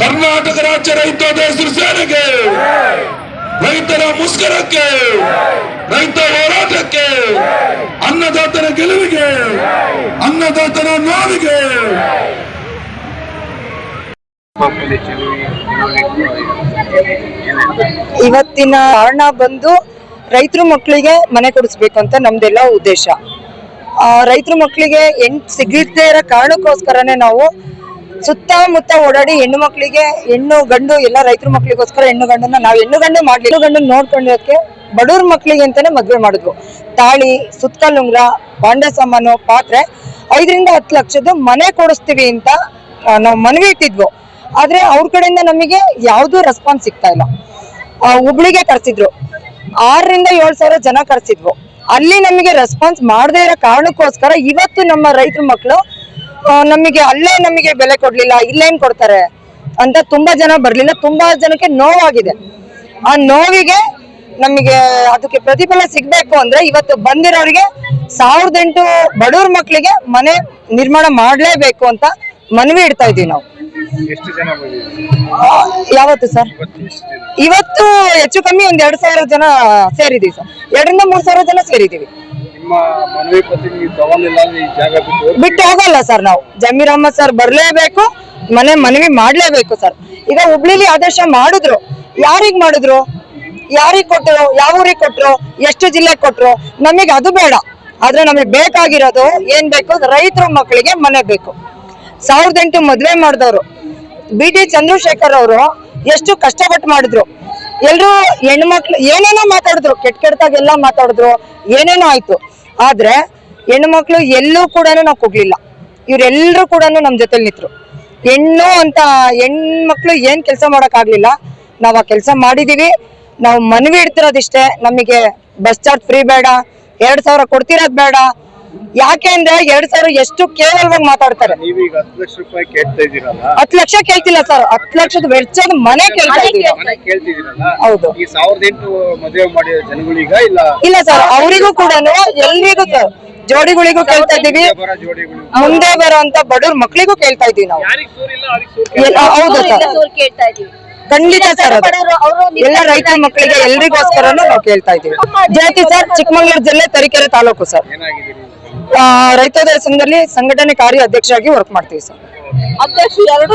ಕರ್ನಾಟಕ ರಾಜ್ಯ ರೈತೋದಯ ಸೇನೆಗೆ, ರೈತರ ಮುಷ್ಕರಕ್ಕೆ, ರೈತ ಹೋರಾಟಕ್ಕೆ, ಅನ್ನದಾತನ ಗೆಲುವಿಗೆ, ಅನ್ನದಾತನ ನೋವಿಗೆ. ಇವತ್ತಿನ ಕಾರಣ ಬಂದು ರೈತರು ಮಕ್ಕಳಿಗೆ ಮನೆ ಕೊಡಿಸ್ಬೇಕು ಅಂತ ನಮ್ದೆಲ್ಲ ಉದ್ದೇಶ. ರೈತರು ಮಕ್ಕಳಿಗೆ ಎಂಟ್ ಸಿಗದೇ ಇರೋ ಕಾರಣಕ್ಕೋಸ್ಕರನೇ ನಾವು ಸುತ್ತಮುತ್ತ ಓಡಾಡಿ ಹೆಣ್ಣು ಮಕ್ಕಳಿಗೆ, ಹೆಣ್ಣು ಗಂಡು, ಎಲ್ಲ ರೈತರ ಮಕ್ಕಳಿಗೋಸ್ಕರ ಹೆಣ್ಣು ಗಂಡನ್ನ ನಾವು ಹೆಣ್ಣು ಗಂಡು ಮಾಡ್ಲಿ ಹೆಣ್ಣು ಗಂಡು ನೋಡ್ಕೊಂಡಕ್ಕೆ ಬಡವ್ರ ಮಕ್ಕಳಿಗೆ ಅಂತಾನೆ ಮದ್ವೆ ಮಾಡಿದ್ವು ತಾಳಿ ಸುತ್ತಲುಂಗ್ರ ಬಾಂಡೆ ಸಾಮಾನು, ಪಾತ್ರೆ, ಐದರಿಂದ ಹತ್ತು ಲಕ್ಷದ ಮನೆ ಕೊಡಿಸ್ತೀವಿ ಅಂತ ನಾವು ಮನವಿ ಇಟ್ಟಿದ್ವು. ಆದ್ರೆ ಅವ್ರ ಕಡೆಯಿಂದ ನಮಗೆ ಯಾವ್ದು ರೆಸ್ಪಾನ್ಸ್ ಸಿಗ್ತಾ ಇಲ್ಲ. ಹುಬ್ಳಿಗೆ ಕರ್ಸಿದ್ರು. ಆರರಿಂದ ಏಳು ಸಾವಿರ ಜನ ಕರ್ಸಿದ್ವು. ಅಲ್ಲಿ ನಮಗೆ ರೆಸ್ಪಾನ್ಸ್ ಮಾಡದೇ ಇರೋ ಕಾರಣಕ್ಕೋಸ್ಕರ ಇವತ್ತು ನಮ್ಮ ರೈತರ ಮಕ್ಕಳು ನಮಗೆ ಅಲ್ಲೇ ನಮಗೆ ಬೆಲೆ ಕೊಡ್ಲಿಲ್ಲ ಇಲ್ಲೇನ್ ಕೊಡ್ತಾರೆ? ಅಂತ ತುಂಬಾ ಜನ ಬರ್ಲಿಲ್ಲ ತುಂಬಾ ಜನಕ್ಕೆ ನೋವಾಗಿದೆ. ಆ ನೋವಿಗೆ ನಮಗೆ ಅದಕ್ಕೆ ಪ್ರತಿಫಲ ಸಿಗ್ಬೇಕು ಅಂದ್ರೆ ಇವತ್ತು ಬಂದಿರೋರಿಗೆ ಸಾವಿರದ ಎಂಟು ಬಡವ್ರ ಮಕ್ಕಳಿಗೆ ಮನೆ ನಿರ್ಮಾಣ ಮಾಡ್ಲೇಬೇಕು ಅಂತ ಮನವಿ ಇಡ್ತಾ ಇದೀವಿ ನಾವು. ಯಾವತ್ತು ಸರ್? ಇವತ್ತು ಇವತ್ತು ಹೆಚ್ಚು ಕಮ್ಮಿ ಒಂದ್ ಎರಡ್ ಸಾವಿರ ಜನ ಸೇರಿದೀವಿ ಸರ್. ಎರಡರಿಂದ ಮೂರ್ ಸಾವಿರ ಜನ ಸೇರಿದೀವಿ ಬಿಟ್ಟು ಬಿಟ್ಟು ಹೋಗಲ್ಲ ಸರ್ ನಾವು. ಜಮೀರ್ ಅಹಮದ್ ಸರ್ ಬರ್ಲೇಬೇಕು, ಮನೆ ಮನವಿ ಮಾಡ್ಲೇಬೇಕು ಸರ್. ಈಗ ಹುಬ್ಳಿಲಿ ಆದೇಶ ಮಾಡಿದ್ರು. ಯಾರಿಗ್ ಮಾಡಿದ್ರು? ಯಾರಿಗ್ ಕೊಟ್ಟರು ಯಾವ ಊರಿಗೆ ಕೊಟ್ರು? ಎಷ್ಟು ಜಿಲ್ಲೆ ಕೊಟ್ರು? ನಮಗೆ ಅದು ಬೇಡ. ಆದ್ರೆ ನಮಗೆ ಬೇಕಾಗಿರೋದು ಏನ್ ಬೇಕು? ರೈತರ ಮಕ್ಕಳಿಗೆ ಮನೆ ಬೇಕು. ಸಾವಿರದ ಎಂಟು ಮದ್ವೆ ಮಾಡಿದವರು. ಬಿ ಟಿ ಚಂದ್ರಶೇಖರ್ ಅವರು ಎಷ್ಟು ಕಷ್ಟಪಟ್ಟು ಮಾಡಿದ್ರು. ಎಲ್ರು ಹೆಣ್ಮಕ್ಳು ಏನೇನೋ ಮಾತಾಡಿದ್ರು, ಕೆಟ್ಟ ಕೆಟ್ಟದಾಗೆಲ್ಲ ಮಾತಾಡಿದ್ರು, ಏನೇನೋ ಆಯ್ತು. ಆದ್ರೆ ಹೆಣ್ಮಕ್ಳು ಎಲ್ಲೂ ಕೂಡ ನಾವು ಕುಗ್ಲಿಲ್ಲ. ಇವ್ರೆಲ್ರು ಕೂಡ ನಮ್ ಜೊತೆ ನಿಂತ್ರು. ಹೆಣ್ಣು ಅಂತ, ಹೆಣ್ಮಕ್ಳು ಏನ್ ಕೆಲಸ ಮಾಡಕ್ ಆಗ್ಲಿಲ್ಲ ನಾವ್ ಆ ಕೆಲಸ ಮಾಡಿದೀವಿ. ನಾವು ಮನವಿ ಇಡ್ತಿರೋದಿಷ್ಟೇ. ನಮಗೆ ಬಸ್ ಚಾರ್ಜ್ ಫ್ರೀ ಬೇಡ. ಎರಡ್ ಸಾವಿರ ಕೊಡ್ತಿರೋದ್ ಬೇಡ. ಯಾಕೆ ಅಂದ್ರೆ ಎರಡ್ ಸಾವಿರ ಎಷ್ಟು ಕೇವಲವಾಗಿ ಮಾತಾಡ್ತಾರೆ? ನೀವೀಗ ಹತ್ತು ಲಕ್ಷ ರೂಪಾಯಿ ಕೇಳ್ತಾ ಇದ್ದೀರಲ್ಲ? ಹತ್ತು ಲಕ್ಷ ಕೇಳ್ತಿಲ್ಲ ಸರ್ ಹತ್ತು ಲಕ್ಷದ ವೆಚ್ಚದ ಮನೆ ಕೇಳ್ತಾ ಇದೀವಿ ಮನೆ ಕೇಳ್ತಿದ್ದೀರಲ್ಲ? ಹೌದು. ಈ ಸಾವಿರದ ಎಂಟು ಮದುವೆ ಮಾಡಿದ ಜನಗಳೀಗ ಇಲ್ಲ? ಇಲ್ಲ ಸರ್ ಅವರಿಗೂ ಕೂಡ ಎಲ್ರಿಗೂ ಸರ್ ಜೋಡಿಗಳಿಗೂ ಕೇಳ್ತಾ ಇದೀವಿ ಮುಂದೆ ಬರೋ ಅಂತ ಬಡವ್ರ ಮಕ್ಳಿಗೂ ಕೇಳ್ತಾ ಇದೀವಿ ನಾವು. ಹೌದು ಸರ್ ಖಂಡಿತ ಸರ್ ಎಲ್ಲ ರೈತ ಮಕ್ಕಳಿಗೆ ಎಲ್ರಿಗೋಸ್ಕರನು ನಾವು ಕೇಳ್ತಾ ಇದೀವಿ ಜಾತಿ ಸರ್ ಚಿಕ್ಕಮಂಗ್ಳೂರ್ ಜಿಲ್ಲೆ ತರೀಕೆರೆ ತಾಲೂಕು ಸರ್ ರೈತೋದಯ ಸಂಘದಲ್ಲಿ ಸಂಘಟನೆ ಕಾರ್ಯ ಅಧ್ಯಕ್ಷರಾಗಿ ವರ್ಕ್ ಮಾಡ್ತೀವಿ ಸರ್. ಅಧ್ಯಕ್ಷ ಎರಡು